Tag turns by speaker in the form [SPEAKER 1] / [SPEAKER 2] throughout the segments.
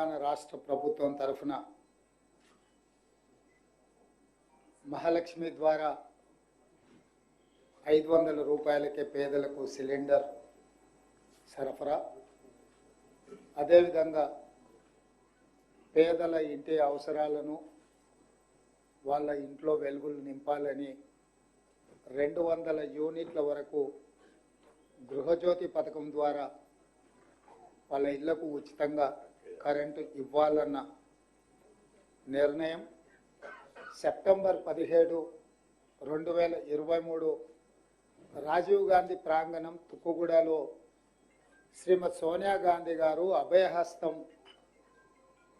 [SPEAKER 1] తెలంగాణ రాష్ట్ర ప్రభుత్వం తరఫున మహాలక్ష్మి ద్వారా ఐదు వందల రూపాయలకే పేదలకు సిలిండర్ సరఫరా. అదేవిధంగా పేదల ఇంటి అవసరాలను వాళ్ళ ఇంట్లో వెలుగులు నింపాలని రెండు వందల యూనిట్ల వరకు గృహజ్యోతి పథకం ద్వారా వాళ్ళ ఇళ్ళకు ఉచితంగా కరెంటు ఇవ్వాలన్న నిర్ణయం సెప్టెంబర్ పదిహేడు రెండు వేల ఇరవై మూడు రాజీవ్ గాంధీ ప్రాంగణం తుక్కుగూడలో శ్రీమతి సోనియా గాంధీ గారు అభయహస్తం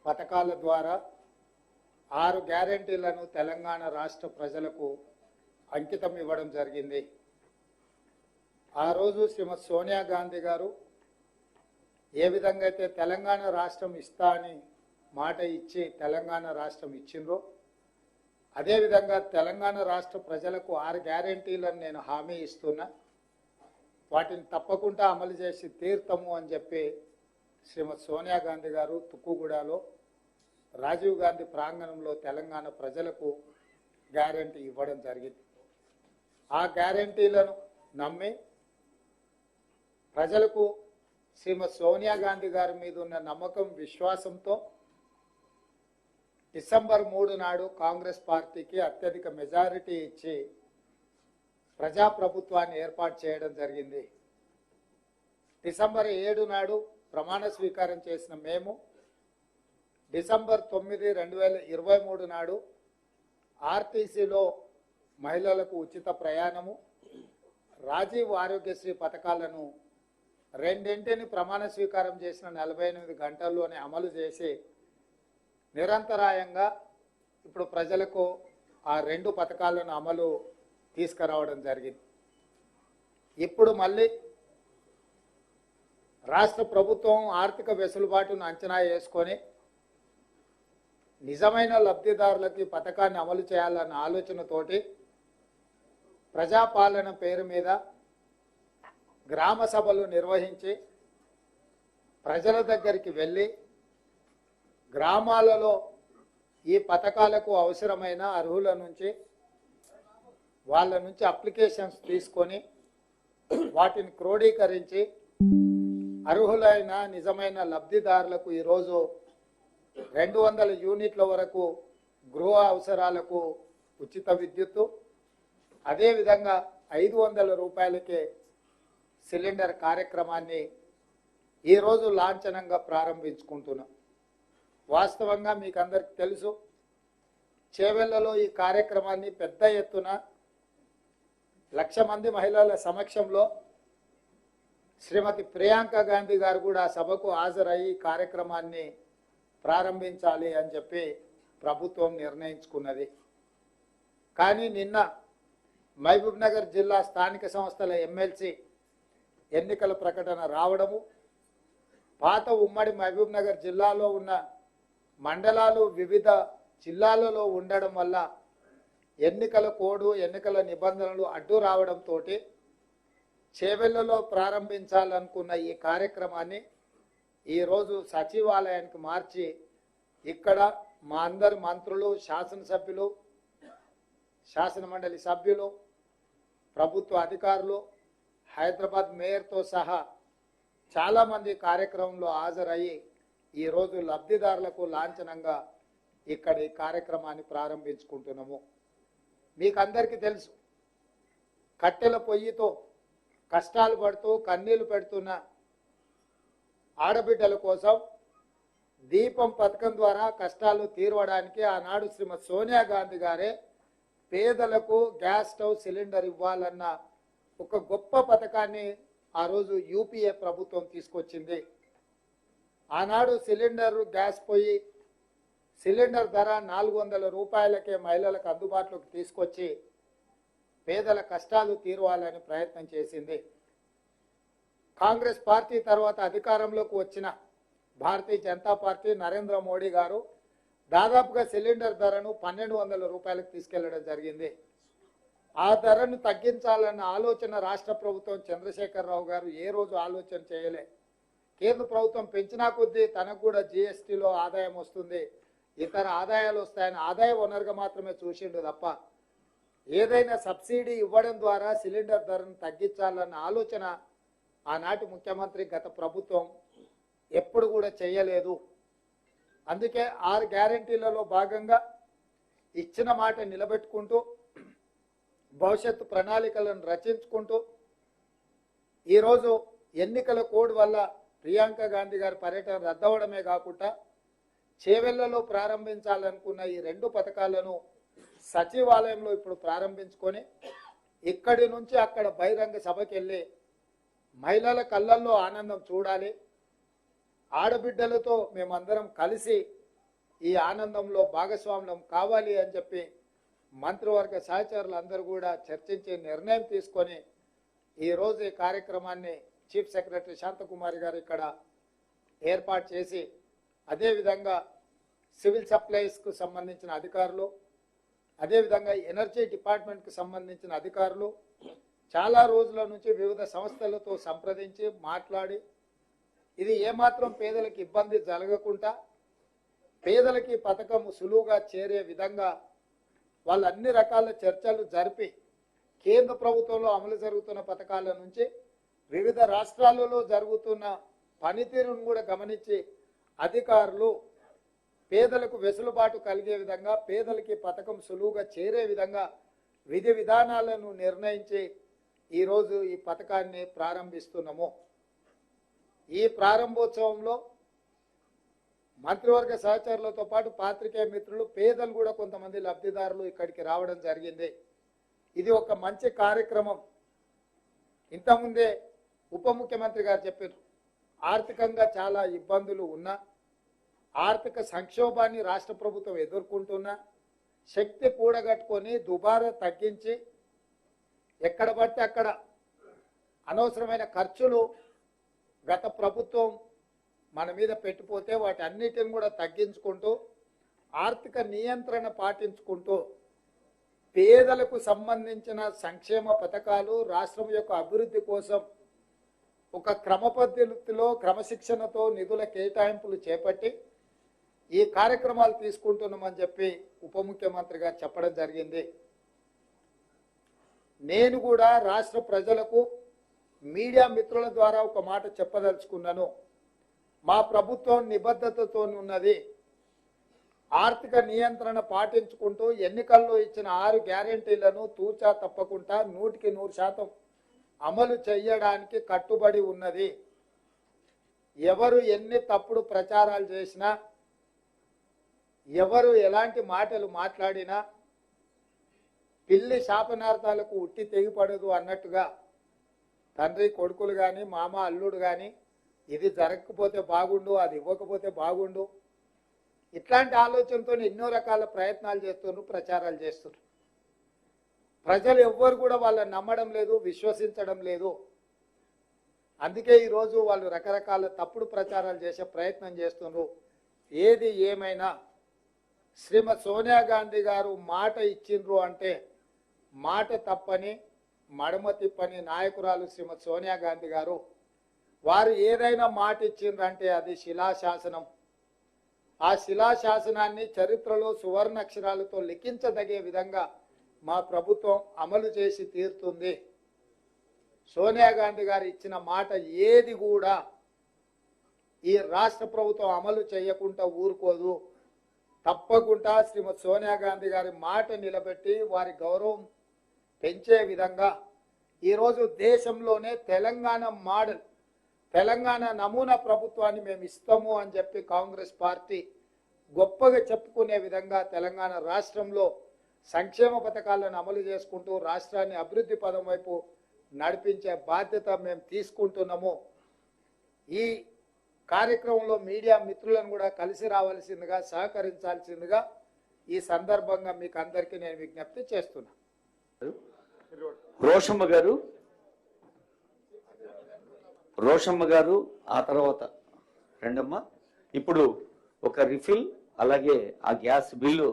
[SPEAKER 1] పథకాల ద్వారా ఆరు గ్యారంటీలను తెలంగాణ రాష్ట్ర ప్రజలకు అంకితం ఇవ్వడం జరిగింది. ఆ రోజు శ్రీమతి సోనియా గాంధీ గారు ఏ విధంగా అయితే తెలంగాణ రాష్ట్రం ఇస్తా అని మాట ఇచ్చి తెలంగాణ రాష్ట్రం ఇచ్చిండ్రో అదేవిధంగా తెలంగాణ రాష్ట్ర ప్రజలకు ఆరు గ్యారంటీలను నేను హామీ ఇస్తున్నా. వాటిని తప్పకుండా అమలు చేసి తీర్థము అని చెప్పి శ్రీమతి సోనియా గాంధీ గారు తుక్కుగూడలో రాజీవ్ గాంధీ ప్రాంగణంలో తెలంగాణ ప్రజలకు గ్యారంటీ ఇవ్వడం జరిగింది. ఆ గ్యారంటీలను నమ్మి ప్రజలకు శ్రీమతి సోనియా గాంధీ గారి మీద ఉన్న నమ్మకం విశ్వాసంతో డిసెంబర్ మూడు నాడు కాంగ్రెస్ పార్టీకి అత్యధిక మెజారిటీ ఇచ్చి ప్రజాప్రభుత్వాన్ని ఏర్పాటు చేయడం జరిగింది. డిసెంబర్ ఏడు నాడు ప్రమాణ స్వీకారం చేసిన మేము డిసెంబర్ తొమ్మిది రెండు వేల ఇరవై మూడు నాడు ఆర్టీసీలో మహిళలకు ఉచిత ప్రయాణము రాజీవ్ ఆరోగ్యశ్రీ పథకాలను రెండింటిని ప్రమాణ స్వీకారం చేసిన నలభై ఎనిమిది గంటల్లోనే అమలు చేసి నిరంతరాయంగా ఇప్పుడు ప్రజలకు ఆ రెండు పథకాలను అమలు తీసుకురావడం జరిగింది. ఇప్పుడు మళ్ళీ రాష్ట్ర ప్రభుత్వం ఆర్థిక వెసులుబాటును అంచనా వేసుకొని నిజమైన లబ్ధిదారులకి పథకాన్ని అమలు చేయాలన్న ఆలోచనతోటి ప్రజాపాలన పేరు మీద గ్రామ సభలు నిర్వహించి ప్రజల దగ్గరికి వెళ్ళి గ్రామాలలో ఈ పథకాలకు అవసరమైన అర్హుల నుంచి వాళ్ళ నుంచి అప్లికేషన్స్ తీసుకొని వాటిని క్రోడీకరించి అర్హులైన నిజమైన లబ్ధిదారులకు ఈరోజు రెండు వందల యూనిట్ల వరకు గృహ అవసరాలకు ఉచిత విద్యుత్తు అదేవిధంగా ఐదు వందల రూపాయలకే సిలిండర్ కార్యక్రమాన్ని ఈరోజు లాంఛనంగా ప్రారంభించుకుంటున్నాం. వాస్తవంగా మీకు అందరికి తెలుసు చేవెళ్ళలో ఈ కార్యక్రమాన్ని పెద్ద ఎత్తున లక్ష మంది మహిళల సమక్షంలో శ్రీమతి ప్రియాంక గాంధీ గారు కూడా సభకు హాజరయ్యి కార్యక్రమాన్ని ప్రారంభించాలి అని చెప్పి ప్రభుత్వం నిర్ణయించుకున్నది. కానీ నిన్న మహబూబ్ నగర్ జిల్లా స్థానిక సంస్థల ఎమ్మెల్సీ ఎన్నికల ప్రకటన రావడము పాత ఉమ్మడి మహబూబ్ నగర్ జిల్లాలో ఉన్న మండలాలు వివిధ జిల్లాలలో ఉండడం వల్ల ఎన్నికల కోడ్ ఎన్నికల నిబంధనలు అడ్డు రావడంతో చేవెళ్ళలో ప్రారంభించాలనుకున్న ఈ కార్యక్రమాన్ని ఈరోజు సచివాలయానికి మార్చి ఇక్కడ మా అందరి మంత్రులు శాసనసభ్యులు శాసనమండలి సభ్యులు ప్రభుత్వ అధికారులు హైదరాబాద్ మేయర్తో సహా చాలామంది కార్యక్రమంలో హాజరయ్యి ఈరోజు లబ్ధిదారులకు లాంఛనంగా ఇక్కడ ఈ కార్యక్రమాన్ని ప్రారంభించుకుంటున్నాము. మీకు అందరికీ తెలుసు కట్టెల పొయ్యితో కష్టాలు పడుతూ కన్నీళ్ళు పెడుతున్న ఆడబిడ్డల కోసం దీపం పథకం ద్వారా కష్టాలు తీరవడానికి ఆనాడు శ్రీమతి సోనియా గాంధీ గారే పేదలకు గ్యాస్ స్టవ్ సిలిండర్ ఇవ్వాలన్న ఒక గొప్ప పథకాన్ని ఆ రోజు యూపీఏ ప్రభుత్వం తీసుకొచ్చింది. ఆనాడు సిలిండర్ గ్యాస్ పొయ్యి సిలిండర్ ధర నాలుగు వందల రూపాయలకే మహిళలకు అందుబాటులోకి తీసుకొచ్చి పేదల కష్టాలు తీరవాలని ప్రయత్నం చేసింది. కాంగ్రెస్ పార్టీ తర్వాత అధికారంలోకి వచ్చిన భారతీయ జనతా పార్టీ నరేంద్ర మోడీ గారు దాదాపుగా సిలిండర్ ధరను పన్నెండు వందల రూపాయలకు తీసుకెళ్ళడం జరిగింది. ఆ ధరను తగ్గించాలన్న ఆలోచన రాష్ట్ర ప్రభుత్వం చంద్రశేఖరరావు గారు ఏ రోజు ఆలోచన చేయలే. కేంద్ర ప్రభుత్వం పెంచినా కొద్దీ తనకు కూడా జిఎస్టీలో ఆదాయం వస్తుంది. ఇతర ఆదాయాలు వస్తాయని ఆదాయ వనరుగా మాత్రమే చూసిండు తప్ప ఏదైనా సబ్సిడీ ఇవ్వడం ద్వారా సిలిండర్ ధరను తగ్గించాలన్న ఆలోచన ఆనాటి ముఖ్యమంత్రి గత ప్రభుత్వం ఎప్పుడు కూడా చేయలేదు. అందుకే ఆరు గ్యారంటీలలో భాగంగా ఇచ్చిన మాట నిలబెట్టుకుంటూ భవిష్యత్తు ప్రణాళికలను రచించుకుంటూ ఈరోజు ఎన్నికల కోడ్ వల్ల ప్రియాంక గాంధీ గారి పర్యటన రద్దవడమే కాకుండా చేవెళ్ళలో ప్రారంభించాలనుకున్న ఈ రెండు పథకాలను సచివాలయంలో ఇప్పుడు ప్రారంభించుకొని ఇక్కడి నుంచి అక్కడ బహిరంగ సభకి వెళ్ళి మహిళల కళ్ళల్లో ఆనందం చూడాలి. ఆడబిడ్డలతో మేమందరం కలిసి ఈ ఆనందంలో భాగస్వామ్యం కావాలి అని చెప్పి మంత్రివర్గ సహచరులు అందరూ కూడా చర్చించి నిర్ణయం తీసుకొని ఈరోజు ఈ కార్యక్రమాన్ని చీఫ్ సెక్రటరీ శాంతకుమారి గారు ఇక్కడ ఏర్పాటు చేసి అదేవిధంగా సివిల్ సప్లైస్కు సంబంధించిన అధికారులు అదేవిధంగా ఎనర్జీ డిపార్ట్మెంట్కి సంబంధించిన అధికారులు చాలా రోజుల నుంచి వివిధ సంస్థలతో సంప్రదించి మాట్లాడి ఇది ఏమాత్రం పేదలకు ఇబ్బంది జరగకుండా పేదలకి పథకం సులువుగా చేరే విధంగా వాళ్ళు అన్ని రకాల చర్చలు జరిపి కేంద్ర ప్రభుత్వంలో అమలు జరుగుతున్న పథకాల నుంచి వివిధ రాష్ట్రాలలో జరుగుతున్న పనితీరును కూడా గమనించి అధికారులు పేదలకు వెసులుబాటు కలిగే విధంగా పేదలకి పథకం సులువుగా చేరే విధంగా విధి విధానాలను నిర్ణయించి ఈరోజు ఈ పథకాన్ని ప్రారంభిస్తున్నాము. ఈ ప్రారంభోత్సవంలో మంత్రివర్గ సహచరులతో పాటు పాత్రికేయ మిత్రులు పేదలు కూడా కొంతమంది లబ్ధిదారులు ఇక్కడికి రావడం జరిగింది. ఇది ఒక మంచి కార్యక్రమం. ఇంతకుముందే ఉప ముఖ్యమంత్రి గారు చెప్పారు ఆర్థికంగా చాలా ఇబ్బందులు ఉన్నా ఆర్థిక సంక్షోభాన్ని రాష్ట్ర ప్రభుత్వం ఎదుర్కొంటున్నా శక్తి కూడగట్టుకొని దుబారా తగ్గించి ఎక్కడ పడితే అక్కడ అనవసరమైన ఖర్చులు గత ప్రభుత్వం మన మీద పెట్టిపోతే వాటి అన్నిటిని కూడా తగ్గించుకుంటూ ఆర్థిక నియంత్రణ పాటించుకుంటూ పేదలకు సంబంధించిన సంక్షేమ పథకాలు రాష్ట్రం యొక్క అభివృద్ధి కోసం ఒక క్రమ పద్ధతిలో క్రమశిక్షణతో నిధుల కేటాయింపులు చేపట్టి ఈ కార్యక్రమాలు తీసుకుంటున్నామని చెప్పి ఉప ముఖ్యమంత్రి గారు చెప్పడం జరిగింది. నేను కూడా రాష్ట్ర ప్రజలకు మీడియా మిత్రుల ద్వారా ఒక మాట చెప్పదలుచుకున్నాను. మా ప్రభుత్వం నిబద్ధతతో ఉన్నది ఆర్థిక నియంత్రణ పాటించుకుంటూ ఎన్నికల్లో ఇచ్చిన ఆరు గ్యారంటీలను తూచా తప్పకుండా నూటికి నూరు శాతం అమలు చేయడానికి కట్టుబడి ఉన్నది. ఎవరు ఎన్ని తప్పుడు ప్రచారాలు చేసినా ఎవరు ఎలాంటి మాటలు మాట్లాడినా పిల్లి శాపనార్థాలకు ఉట్టి తెగిపడదు అన్నట్టుగా తండ్రి కొడుకులు కానీ మామ అల్లుడు కానీ ఇది జరగకపోతే బాగుండు అది ఇవ్వకపోతే బాగుండు. ఇట్లాంటి ఆలోచనతో ఎన్నో రకాల ప్రయత్నాలు చేస్తున్నారు ప్రచారాలు చేస్తున్నారు ప్రజలు ఎవ్వరు కూడా వాళ్ళని నమ్మడం లేదు విశ్వసించడం లేదు. అందుకే ఈరోజు వాళ్ళు రకరకాల తప్పుడు ప్రచారాలు చేసే ప్రయత్నం చేస్తున్నారు ఏది ఏమైనా శ్రీమతి సోనియా గాంధీ గారు మాట ఇచ్చిండ్రు అంటే మాట తప్పని మడమ తిప్పని నాయకురాలు శ్రీమతి సోనియా గాంధీ గారు వారు ఏదైనా మాట ఇచ్చిండ్రు అంటే అది శిలాశాసనం. ఆ శిలాశాసనాన్ని చరిత్రలో సువర్ణ అక్షరాలతో లిఖించదగే విధంగా మా ప్రభుత్వం అమలు చేసి తీరుతుంది. సోనియా గాంధీ గారు ఇచ్చిన మాట ఏది కూడా ఈ రాష్ట్ర ప్రభుత్వం అమలు చేయకుండా ఊరుకోదు. తప్పకుండా శ్రీమతి సోనియా గాంధీ గారి మాట నిలబెట్టి వారి గౌరవం పెంచే విధంగా ఈరోజు దేశంలోనే తెలంగాణ మోడల్ తెలంగాణ నమూనా ప్రభుత్వాన్ని మేము ఇస్తాము అని చెప్పి కాంగ్రెస్ పార్టీ గొప్పగా చెప్పుకునే విధంగా తెలంగాణ రాష్ట్రంలో సంక్షేమ పథకాలను అమలు చేసుకుంటూ రాష్ట్రాన్ని అభివృద్ధి పదం వైపు నడిపించే బాధ్యత మేము తీసుకుంటున్నాము. ఈ కార్యక్రమంలో మీడియా మిత్రులను కూడా కలిసి రావాల్సిందిగా సహకరించాల్సిందిగా ఈ సందర్భంగా మీకు అందరికీ నేను విజ్ఞప్తి చేస్తున్నా.
[SPEAKER 2] రోషమ్మ గారు రోషమ్మ గారు ఆ తర్వాత రెండమ్మ. ఇప్పుడు ఒక రిఫిల్ అలాగే ఆ gas bill.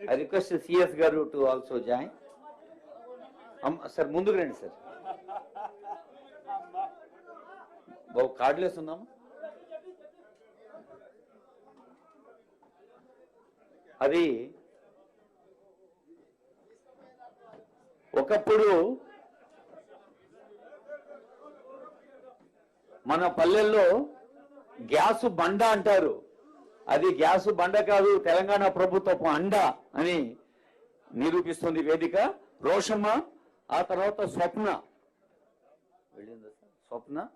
[SPEAKER 2] I request CS garu to also join sir ముందుకు రండి సార్. బాబు కార్డులేసి ఉందామా అది ఒకప్పుడు మన పల్లెల్లో గ్యాసు బండ అంటారు. అది గ్యాసు బండ కాదు తెలంగాణ ప్రభుత్వపు అండ అని నిరూపిస్తుంది వేదిక. రోషమ్మ ఆ తర్వాత స్వప్న. వెళ్ళిందా స్వప్న?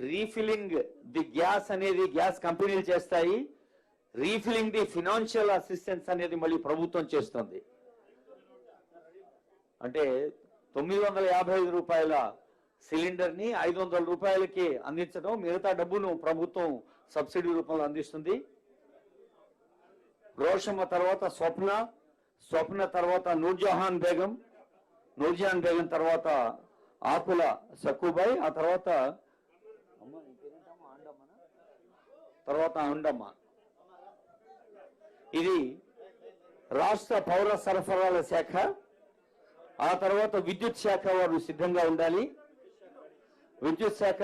[SPEAKER 2] రీఫిలింగ్ ది గ్యాస్ అనేది గ్యాస్ కంపెనీలు చేస్తాయి. రీఫిలింగ్ ది ఫినాన్షియల్ అసిస్టెన్స్ అనేది మళ్ళీ ప్రభుత్వం చేస్తుంది. అంటే తొమ్మిది వందల యాభై ఐదు రూపాయల సిలిండర్ని ఐదు వందల రూపాయలకి అందించడం మిగతా డబ్బును ప్రభుత్వం సబ్సిడీ రూపంలో అందిస్తుంది. రోషమ్మ తర్వాత స్వప్న స్వప్న తర్వాత నూర్జహాన్ బేగం నూర్జహాన్ బేగం తర్వాత ఆకుల సక్కుబాయ్ ఆ తర్వాత తర్వాత అండమ్మ ఇది రాష్ట్ర పౌర సరఫరాల శాఖ ఆ తర్వాత విద్యుత్ శాఖ వారు సిద్ధంగా ఉండాలి. విద్యుత్ శాఖ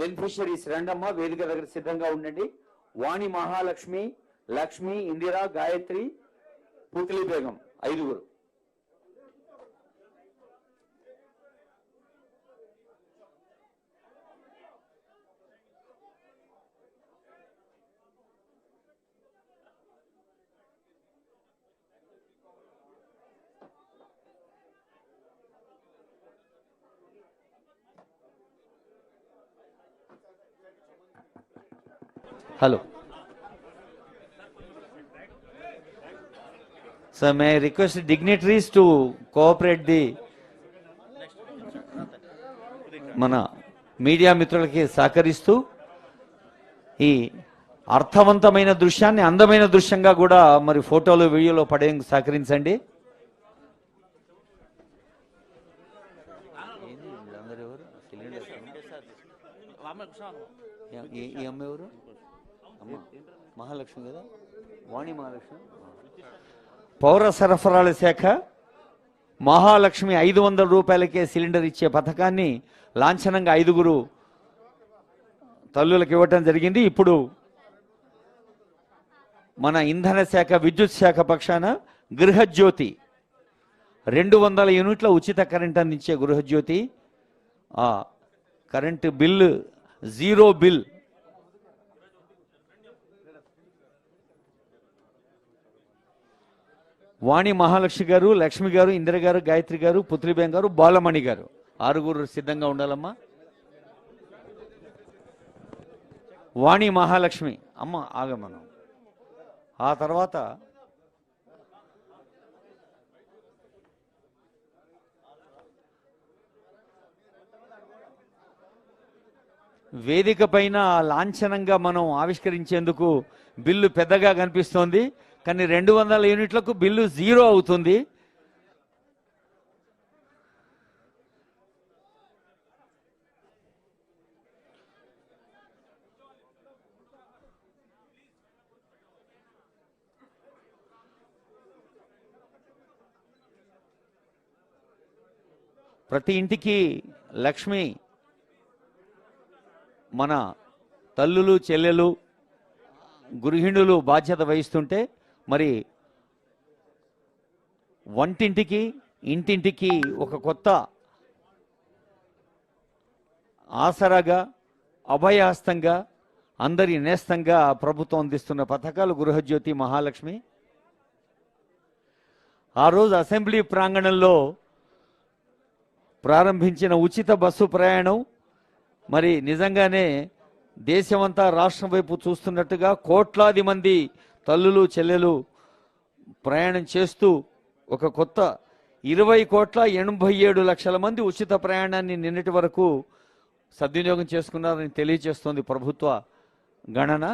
[SPEAKER 2] బెనిఫిషరీస్ రెండమ్మ వేదిక దగ్గర సిద్ధంగా ఉండండి. వాణి మహాలక్ష్మి లక్ష్మి ఇందిరా గాయత్రి పుత్లి బేగం ఐదుగురు.
[SPEAKER 3] Sir, may I request dignitaries to cooperate the మన మీడియా మిత్రులకి సహకరిస్తూ ఈ అర్థవంతమైన దృశ్యాన్ని అందమైన దృశ్యంగా కూడా మరి ఫోటోలు వీడియోలో పడేందుకు సహకరించండి. ఈ అమ్మ ఎవరు? అమ్మ. మహాలక్ష్మి కదా? వాణి మహాలక్ష్మి. పౌర సరఫరాల శాఖ మహాలక్ష్మి ఐదు వందల రూపాయలకే సిలిండర్ ఇచ్చే పథకాన్ని లాంఛనంగా ఐదుగురు తల్లులకు ఇవ్వటం జరిగింది. ఇప్పుడు మన ఇంధన శాఖ విద్యుత్ శాఖ పక్షాన గృహజ్యోతి రెండు వందల యూనిట్ల ఉచిత కరెంట్ అందించే Gruhajyothi. Current bill zero bill Vani Mahalakshmi garu Lakshmi garu Indira గారు గాయత్రి గారు పుత్రిబేం గారు బాలమణి గారు. ఆరుగురు సిద్ధంగా ఉండాలమ్మా. వాణి మహాలక్ష్మి. అమ్మ ఆగమనం ఆ తర్వాత వేదిక పైన లాంఛనంగా మనం ఆవిష్కరించేందుకు బిల్లు పెద్దగా కనిపిస్తోంది. కానీ రెండు వందల యూనిట్లకు బిల్లు జీరో అవుతుంది. ప్రతి ఇంటికి లక్ష్మి మన తల్లులు చెల్లెలు గృహిణులు బాధ్యత వహిస్తుంటే మరి వంటింటికి ఇంటింటికి ఒక కొత్త ఆసరాగా అభయహస్తంగా అందరి నేస్తంగా ప్రభుత్వం అందిస్తున్న పథకాలు గృహజ్యోతి మహాలక్ష్మి. ఆ రోజు అసెంబ్లీ ప్రాంగణంలో ప్రారంభించిన ఉచిత బస్సు ప్రయాణం. మరి నిజంగానే దేశమంతా రాష్ట్రం వైపు చూస్తున్నట్టుగా కోట్లాది మంది తల్లులు చెల్లెలు ప్రయాణం చేస్తూ ఒక కొత్త ఇరవై కోట్ల ఎనభై ఏడు లక్షల మంది ఉచిత ప్రయాణాన్ని నిన్నటి వరకు సద్వినియోగం చేసుకున్నారని తెలియజేస్తోంది ప్రభుత్వ గణన.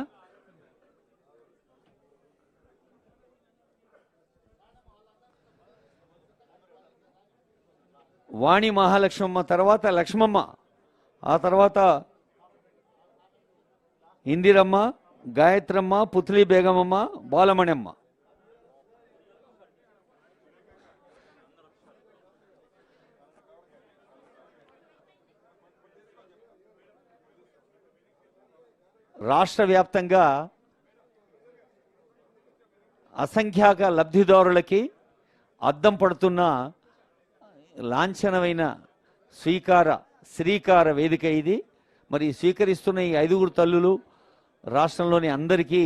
[SPEAKER 3] వాణి మహాలక్ష్మమ్మ తర్వాత లక్ష్మమ్మ ఆ తర్వాత ఇందిరమ్మ గాయత్రమ్మ పుత్లీ బేగమమ్మ బాలమణమ్మ. రాష్ట్ర వ్యాప్తంగా అసంఖ్యాక లబ్ధిదారులకి అద్దం పడుతున్న లాంఛనమైన స్వీకార శ్రీకార వేదిక ఇది. మరి స్వీకరిస్తున్న ఈ ఐదుగురు తల్లులు రాష్ట్రంలోని అందరికీ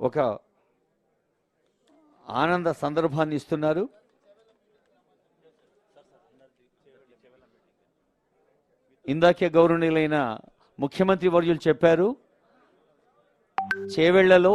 [SPEAKER 3] ఒక ఆనంద సందర్భాన్ని ఇస్తున్నారు. ఇందాకే గౌరవనీయులైన ముఖ్యమంత్రి వర్యులు చెప్పారు చేవెళ్ళలో